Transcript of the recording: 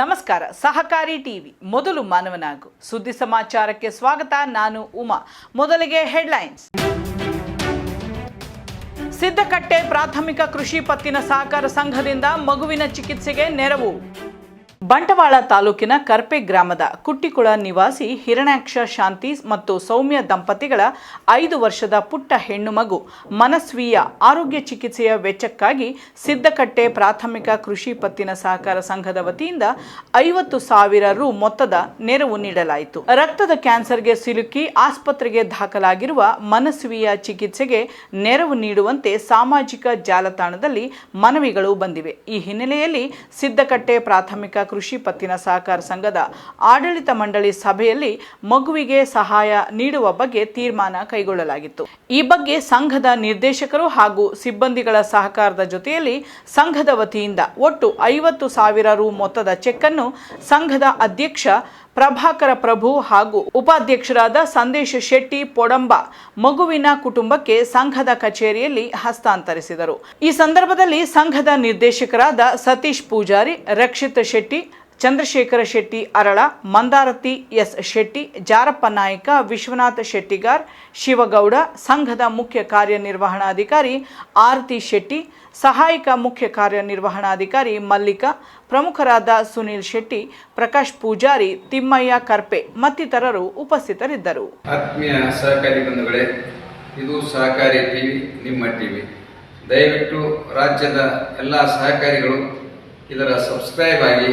ನಮಸ್ಕಾರ. ಸಹಕಾರಿ ಟಿವಿ, ಮೊದಲು ಮಾನವನಾಗು. ಸುದ್ದಿ ಸಮಾಚಾರಕ್ಕೆ ಸ್ವಾಗತ, ನಾನು ಉಮಾ. ಮೊದಲಿಗೆ ಹೆಡ್ಲೈನ್ಸ್. ಸಿದ್ದಕಟ್ಟೆ ಪ್ರಾಥಮಿಕ ಕೃಷಿ ಪತ್ತಿನ ಸಹಕಾರ ಸಂಘದಿಂದ ಮಗುವಿನ ಚಿಕಿತ್ಸೆಗೆ ನೆರವು. ಬಂಟವಾಳ ತಾಲೂಕಿನ ಕರ್ಪೆ ಗ್ರಾಮದ ಕುಟ್ಟಿಕುಳ ನಿವಾಸಿ ಹಿರಣಾಕ್ಷ ಶಾಂತಿ ಮತ್ತು ಸೌಮ್ಯ ದಂಪತಿಗಳ ಐದು ವರ್ಷದ ಪುಟ್ಟ ಹೆಣ್ಣು ಮಗು ಮನಸ್ವಿಯ ಆರೋಗ್ಯ ಚಿಕಿತ್ಸೆಯ ವೆಚ್ಚಕ್ಕಾಗಿ ಸಿದ್ದಕಟ್ಟೆ ಪ್ರಾಥಮಿಕ ಕೃಷಿ ಪತ್ತಿನ ಸಹಕಾರ ಸಂಘದ ವತಿಯಿಂದ ಐವತ್ತು ಸಾವಿರ ರು ಮೊತ್ತದ ನೆರವು ನೀಡಲಾಯಿತು. ರಕ್ತದ ಕ್ಯಾನ್ಸರ್ಗೆ ಸಿಲುಕಿ ಆಸ್ಪತ್ರೆಗೆ ದಾಖಲಾಗಿರುವ ಮನಸ್ವೀಯ ಚಿಕಿತ್ಸೆಗೆ ನೆರವು ನೀಡುವಂತೆ ಸಾಮಾಜಿಕ ಜಾಲತಾಣದಲ್ಲಿ ಮನವಿಗಳು ಬಂದಿವೆ. ಈ ಹಿನ್ನೆಲೆಯಲ್ಲಿ ಸಿದ್ದಕಟ್ಟೆ ಪ್ರಾಥಮಿಕ ಕೃಷಿ ಪತ್ತಿನ ಸಹಕಾರ ಸಂಘದ ಆಡಳಿತ ಮಂಡಳಿ ಸಭೆಯಲ್ಲಿ ಮಗುವಿಗೆ ಸಹಾಯ ನೀಡುವ ಬಗ್ಗೆ ತೀರ್ಮಾನ ಕೈಗೊಳ್ಳಲಾಗಿತ್ತು. ಈ ಬಗ್ಗೆ ಸಂಘದ ನಿರ್ದೇಶಕರು ಹಾಗೂ ಸಿಬ್ಬಂದಿಗಳ ಸಹಕಾರದ ಜೊತೆಯಲ್ಲಿ ಸಂಘದ ವತಿಯಿಂದ ಒಟ್ಟು ಐವತ್ತು ಸಾವಿರ ರು ಮೊತ್ತದ ಚೆಕ್ ಅನ್ನು ಸಂಘದ ಅಧ್ಯಕ್ಷ ಪ್ರಭಾಕರ ಪ್ರಭು ಹಾಗೂ ಉಪಾಧ್ಯಕ್ಷರಾದ ಸಂದೇಶ ಶೆಟ್ಟಿ ಪೊಡಂಬ ಮಗುವಿನ ಕುಟುಂಬಕ್ಕೆ ಸಂಘದ ಕಚೇರಿಯಲ್ಲಿ ಹಸ್ತಾಂತರಿಸಿದರು. ಈ ಸಂದರ್ಭದಲ್ಲಿ ಸಂಘದ ನಿರ್ದೇಶಕರಾದ ಸತೀಶ್ ಪೂಜಾರಿ, ರಕ್ಷಿತ್ ಶೆಟ್ಟಿ ಚಂದ್ರಶೇಖರ ಶೆಟ್ಟಿ ಅರಳ ಮಂದಾರತಿ ಎಸ್ ಶೆಟ್ಟಿ, ಜಾರಪ್ಪ ನಾಯಕ, ವಿಶ್ವನಾಥ ಶೆಟ್ಟಿಗಾರ್, ಶಿವಗೌಡ, ಸಂಘದ ಮುಖ್ಯ ಕಾರ್ಯನಿರ್ವಹಣಾಧಿಕಾರಿ ಆರತಿ ಶೆಟ್ಟಿ, ಸಹಾಯಕ ಮುಖ್ಯ ಕಾರ್ಯನಿರ್ವಹಣಾಧಿಕಾರಿ ಮಲ್ಲಿಕ, ಪ್ರಮುಖರಾದ ಸುನೀಲ್ ಶೆಟ್ಟಿ, ಪ್ರಕಾಶ್ ಪೂಜಾರಿ, ತಿಮ್ಮಯ್ಯ ಕರ್ಪೆ ಮತ್ತಿತರರು ಉಪಸ್ಥಿತರಿದ್ದರು. ಆತ್ಮೀಯ ಸಹಕಾರಿ ಬಂಧುಗಳೇ, ಇದು ಸಹಕಾರಿ ಟಿವಿ, ನಿಮ್ಮ ಟಿವಿ. ದಯವಿಟ್ಟು ರಾಜ್ಯದ ಎಲ್ಲ ಸಹಕಾರಿಗಳು ಇದರ ಸಬ್ಸ್ಕ್ರೈಬ್ ಆಗಿ